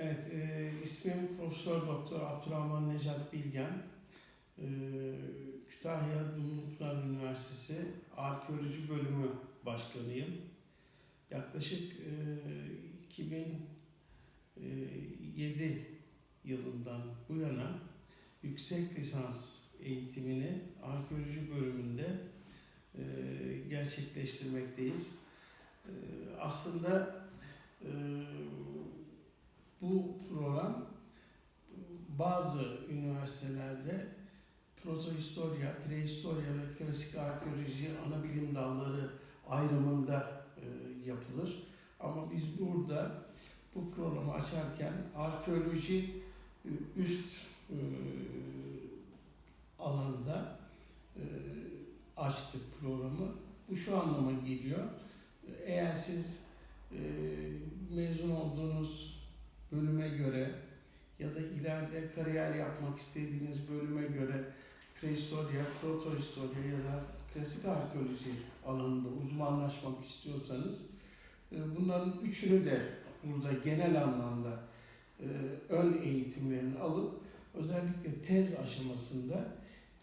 Evet, e, ismim Profesör Doktor Abdurrahman Necat Bilgen. E, Kütahya Dumlupınar Üniversitesi Arkeoloji Bölümü Başkanıyım. Yaklaşık e, 2007 yılından bu yana yüksek lisans eğitimini arkeoloji bölümünde e, gerçekleştirmekteyiz. E, aslında e, bu program bazı üniversitelerde protohistorya, prehistorya ve klasik arkeoloji ana bilim dalları ayrımında e, yapılır. Ama biz burada bu programı açarken arkeoloji e, üst e, alanda e, açtık programı. Bu şu anlama geliyor. Eğer siz e, mezun olduğunuz bölüme göre ya da ileride kariyer yapmak istediğiniz bölüme göre prehistorya, protohistorya ya da klasik arkeoloji alanında uzmanlaşmak istiyorsanız e, bunların üçünü de burada genel anlamda e, ön eğitimlerini alıp özellikle tez aşamasında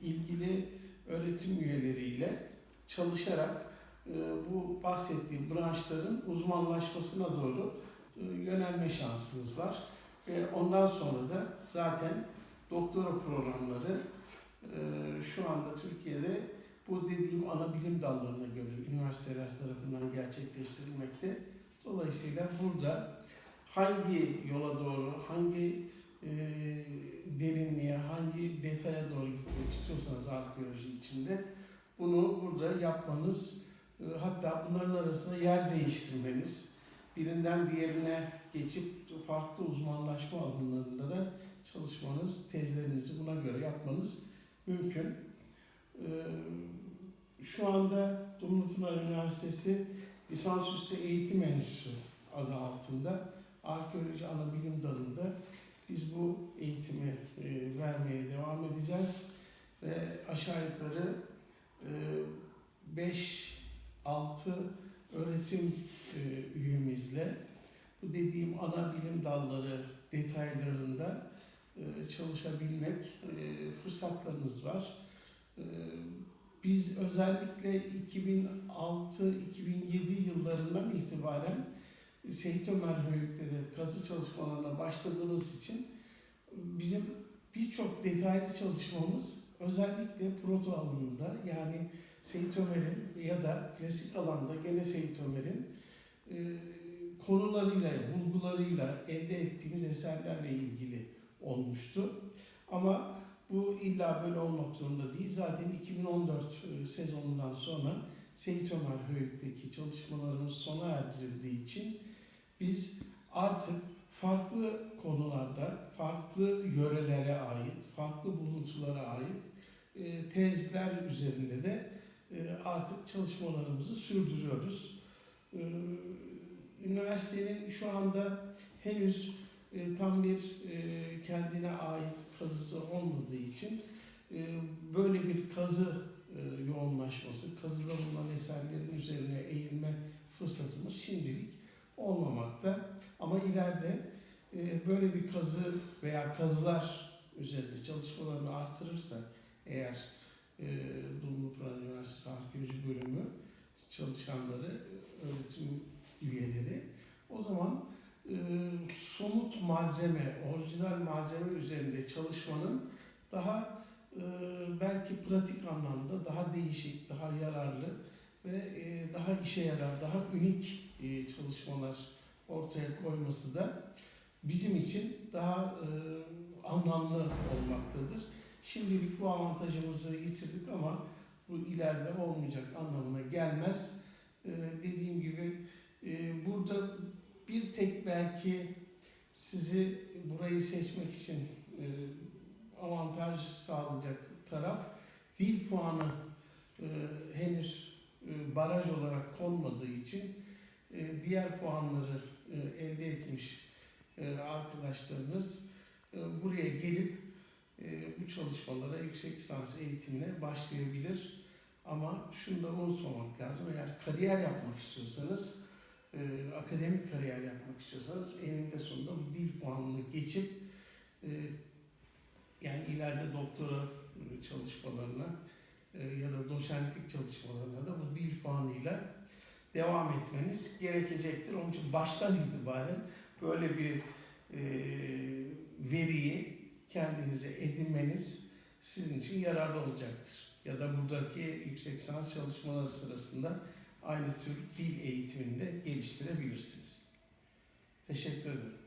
ilgili öğretim üyeleriyle çalışarak e, bu bahsettiğim branşların uzmanlaşmasına doğru yönelme şansınız var. Ve ondan sonra da zaten doktora programları e, şu anda Türkiye'de bu dediğim ana bilim dallarına göre üniversiteler tarafından gerçekleştirilmekte. Dolayısıyla burada hangi yola doğru, hangi e, derinliğe, hangi detaya doğru gitmek istiyorsanız arkeoloji içinde bunu burada yapmanız, e, hatta bunların arasında yer değiştirmeniz, birinden diğerine geçip farklı uzmanlaşma alanlarında da çalışmanız, tezlerinizi buna göre yapmanız mümkün. E, şu anda Dumlupınar Üniversitesi Lisansüstü Eğitim Enstitüsü adı altında arkeoloji ana bilim dalında biz bu eğitimi e, vermeye devam edeceğiz ve aşağı yukarı e, 5-6 öğretim e, üyemizle bu dediğim ana bilim dalları detaylarında e, çalışabilmek e, fırsatlarımız var. Biz özellikle 2006-2007 yıllarından itibaren Seyit Ömer Höyük'te kazı çalışmalarına başladığımız için bizim birçok detaylı çalışmamız özellikle proto alanında yani Seyit Ömer'in ya da klasik alanda gene Seyit Ömer'in e, konularıyla, bulgularıyla elde ettiğimiz eserlerle ilgili olmuştu. Ama bu illa böyle olmak zorunda değil. Zaten 2014 e, sezonundan sonra Seyit Ömer Höyük'teki çalışmalarımız sona erdirildiği için biz artık farklı konularda, farklı yörelere ait, farklı buluntulara ait e, tezler üzerinde de artık çalışmalarımızı sürdürüyoruz. E, üniversitenin şu anda henüz e, tam bir e, kendine ait kazısı olmadığı için e, böyle bir kazı yoğunlaşması, kazıda bulunan eserlerin üzerine eğilme fırsatımız şimdilik olmamakta. Ama ileride böyle bir kazı veya kazılar üzerinde çalışmalarını artırırsa eğer e, Dumlupınar Üniversitesi Arkeoloji Bölümü çalışanları, öğretim üyeleri o zaman e, somut malzeme, orijinal malzeme üzerinde çalışmanın daha e, belki pratik anlamda daha değişik, daha yararlı ve e, daha işe yarar, daha unik e, çalışmalar ortaya koyması da bizim için daha e, anlamlı olmaktadır. Şimdilik bu avantajımızı yitirdik ama bu ileride olmayacak anlamına gelmez. E, dediğim gibi e, burada bir tek belki sizi burayı seçmek için e, avantaj sağlayacak taraf dil puanı e, henüz e, baraj olarak konmadığı için e, diğer puanları e, elde etmiş e, arkadaşlarınız e, buraya gelip bu çalışmalara yüksek lisans eğitimine başlayabilir. Ama şunu da unutmamak lazım. Eğer kariyer yapmak istiyorsanız e, e, akademik kariyer yapmak istiyorsanız eninde sonunda bu dil puanını geçip e, yani ileride doktora e, çalışmalarına e, ya da doçentlik çalışmalarına da bu dil puanıyla devam etmeniz gerekecektir. Onun için baştan itibaren böyle bir e, veriyi kendinize edinmeniz sizin için yararlı olacaktır. Ya da buradaki yüksek lisans çalışmaları sırasında aynı tür dil eğitimini de geliştirebilirsiniz. Teşekkür ederim.